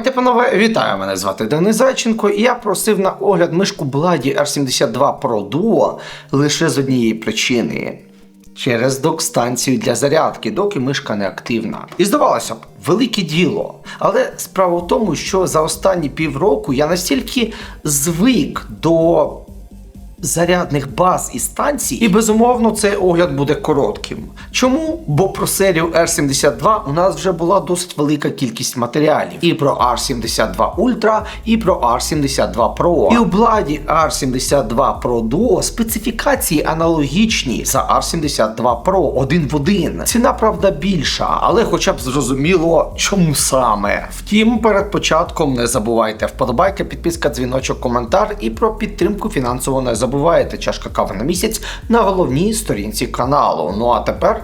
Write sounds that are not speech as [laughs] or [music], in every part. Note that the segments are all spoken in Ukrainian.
Давайте, панове, вітаю! Мене звати Денис Зайченко, і я просив на огляд мишку Бладі R72 Pro Duo лише з однієї причини. Через док-станцію для зарядки, доки мишка не активна. І здавалося б, велике діло. Але справа в тому, що за останні півроку я настільки звик до зарядних баз і станцій, і безумовно цей огляд буде коротким. Чому? Бо про серію R72 у нас вже була досить велика кількість матеріалів. І про R72 Ultra, і про R72 Pro. І у бладі R72 Pro Duo специфікації аналогічні за R72 Pro один в один. Ціна, правда, більша, але хоча б зрозуміло, чому саме. Втім, перед початком не забувайте вподобайка, підписка, дзвіночок, коментар і про підтримку фінансово не забувайте. Чашка кави на місяць на головній сторінці каналу. Ну а тепер.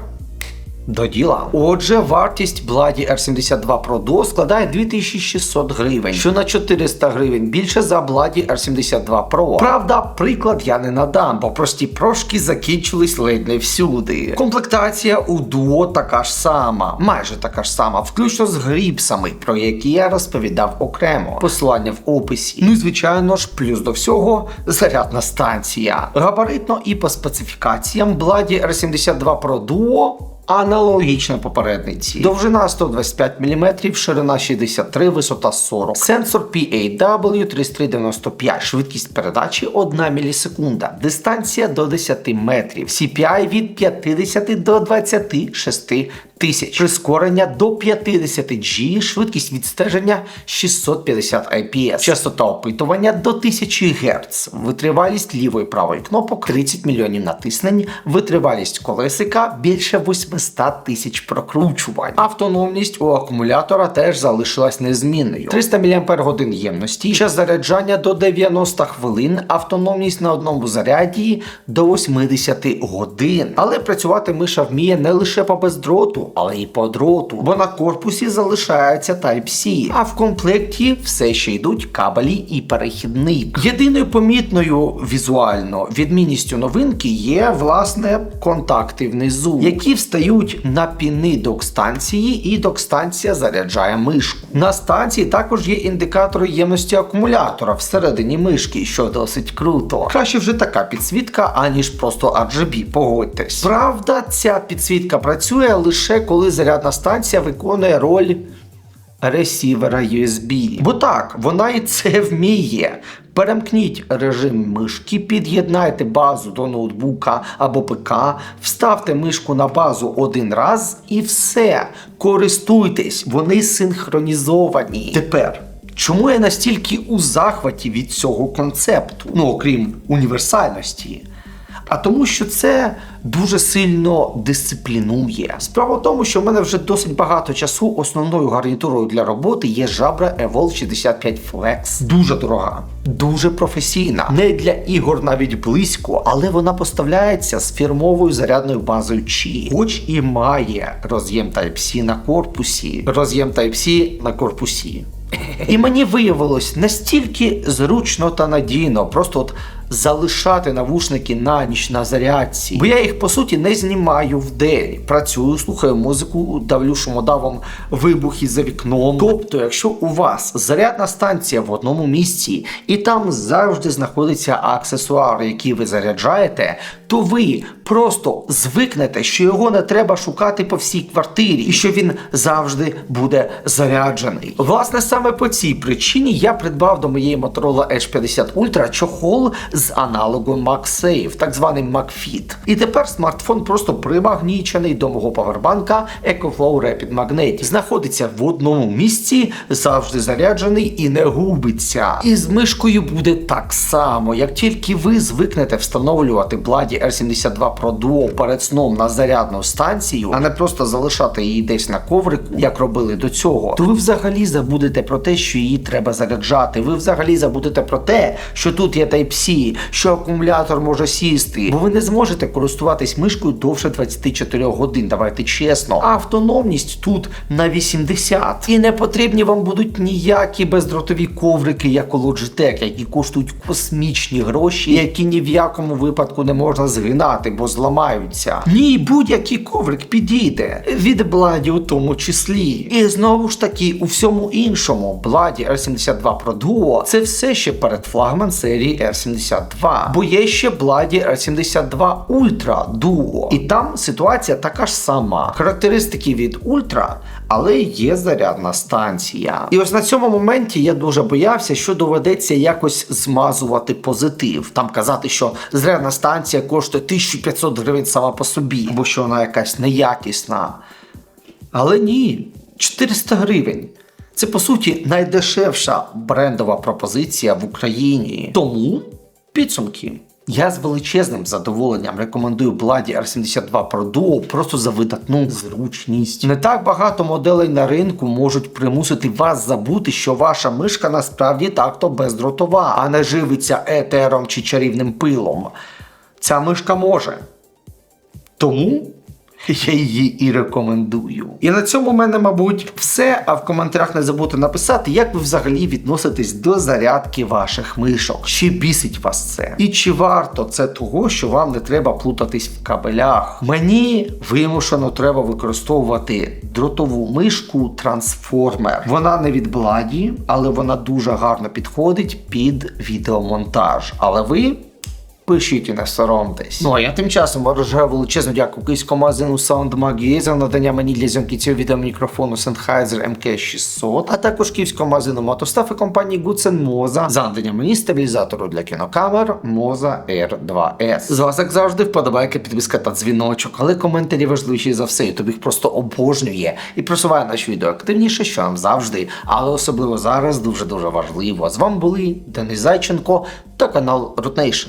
До діла. Отже, вартість Бладі R72 Pro Duo складає 2600 гривень, що на 400 гривень більше за Бладі R72 Pro. Правда, приклад я не надам, бо прості прошки закінчились ледь не всюди. Комплектація у Duo така ж сама, майже така ж сама, включно з гріпсами, про які я розповідав окремо. Посилання в описі. Ну і звичайно ж, плюс до всього зарядна станція. Габаритно і по специфікаціям Бладі R72 Pro Duo Аналогічно попередниці. Довжина 125 мм, ширина 63, висота 40. Сенсор PAW3395, швидкість передачі 1 мілісекунда, дистанція до 10 метрів, CPI від 50 до 26 тисяч, прискорення до 50 G, швидкість відстеження 650 IPS, частота опитування до 1000 Гц, витривалість лівої правої кнопок 30 мільйонів натиснень, витривалість колесика більше 800 тисяч прокручувань. Автономність у акумулятора теж залишилась незмінною. 300 мАч ємності, час заряджання до 90 хвилин, автономність на одному заряді до 80 годин. Але працювати миша вміє не лише по бездроту, але й по дроту, бо на корпусі залишається Type-C, а в комплекті все ще йдуть кабелі і перехідник. Єдиною помітною візуально відмінністю новинки є власне контакти внизу, які встають на піни док-станції, і док-станція заряджає мишку. На станції також є індикатори ємності акумулятора всередині мишки, що досить круто. Краще вже така підсвітка, аніж просто RGB, погодьтесь. Правда, ця підсвітка працює лише коли зарядна станція виконує роль ресівера USB. Бо так, вона і це вміє. Перемкніть режим мишки, під'єднайте базу до ноутбука або ПК, вставте мишку на базу один раз і все. Користуйтесь, вони синхронізовані. Тепер. Чому я настільки у захваті від цього концепту? Ну, окрім універсальності. А тому, що це дуже сильно дисциплінує. Справа в тому, що в мене вже досить багато часу основною гарнітурою для роботи є жабра Evolve 65 Flex. Дуже дорога, дуже професійна. Не для ігор навіть близько, але вона поставляється з фірмовою зарядною базою Qi. Хоч і має роз'єм Type-C на корпусі, роз'єм Type-C на корпусі. [laughs] І мені виявилось настільки зручно та надійно, просто от залишати навушники на ніч на зарядці. Бо я їх по суті не знімаю в день. Працюю, слухаю музику, давлю шумодавом вибухи за вікном. Тобто, якщо у вас зарядна станція в одному місці, і там завжди знаходиться аксесуар, який ви заряджаєте, то ви просто звикнете, що його не треба шукати по всій квартирі, і що він завжди буде заряджений. Власне, саме по цій причині я придбав до моєї Motorola Edge 50 Ultra чохол з аналогом MagSafe, так званий MagFit. І тепер смартфон просто примагнічений до мого павербанка EcoFlow Rapid Magnetic. Знаходиться в одному місці, завжди заряджений і не губиться. І з мишкою буде так само. Як тільки ви звикнете встановлювати Бладі R72 Pro Duo перед сном на зарядну станцію, а не просто залишати її десь на коврику, як робили до цього, то ви взагалі забудете про те, що її треба заряджати. Ви взагалі забудете про те, що тут є Type-C, що акумулятор може сісти, бо ви не зможете користуватись мишкою довше 24 годин. Давайте чесно. Автономність тут на 80. І не потрібні вам будуть ніякі бездротові коврики, як у Logitech, які коштують космічні гроші, які ні в якому випадку не можна згинати, бо зламаються. Ні, будь-який коврик підійде від Бладі у тому числі. І знову ж таки, у всьому іншому Бладі R72 Pro Duo це все ще передфлагман серії R72, бо є ще Бладі R72 Ultra Duo. І там ситуація така ж сама. Характеристики від Ultra, але є зарядна станція. І ось на цьому моменті я дуже боявся, що доведеться якось змазувати позитив. Там казати, що зарядна станція коштує 1500 гривень сама по собі, або що вона якась неякісна. Але ні, 400 гривень. Це по суті найдешевша брендова пропозиція в Україні. Тому підсумки. Я з величезним задоволенням рекомендую Bloody R72 Pro Duo просто за видатну зручність. Не так багато моделей на ринку можуть примусити вас забути, що ваша мишка насправді так-то бездротова, а не живиться етером чи чарівним пилом. Ця мишка може. Тому я її і рекомендую. І на цьому в мене, мабуть, все. А в коментарях не забудьте написати, як ви взагалі відноситесь до зарядки ваших мишок. Чи бісить вас це? І чи варто це того, що вам не треба плутатись в кабелях? Мені вимушено треба використовувати дротову мишку трансформер. Вона не від Бладі, але вона дуже гарно підходить під відеомонтаж. Але ви. Пишіть і не соромтесь. Ну а я тим часом виражаю величезну дяку київському магазину SoundMag за надання мені для зйомки цього відео мікрофону Sennheiser MK600, а також київському магазину Мотостаф і компанії Moza за надання мені стабілізатору для кінокамер Moza R2S. З вас, як завжди, вподобайка, підписка та дзвіночок, але коментарі важливіші за все, ютуб їх просто обожнює і просуває наші відео активніше, що нам завжди, але особливо зараз дуже-дуже важливо. З вами були Денис Зайченко та канал Root Nation.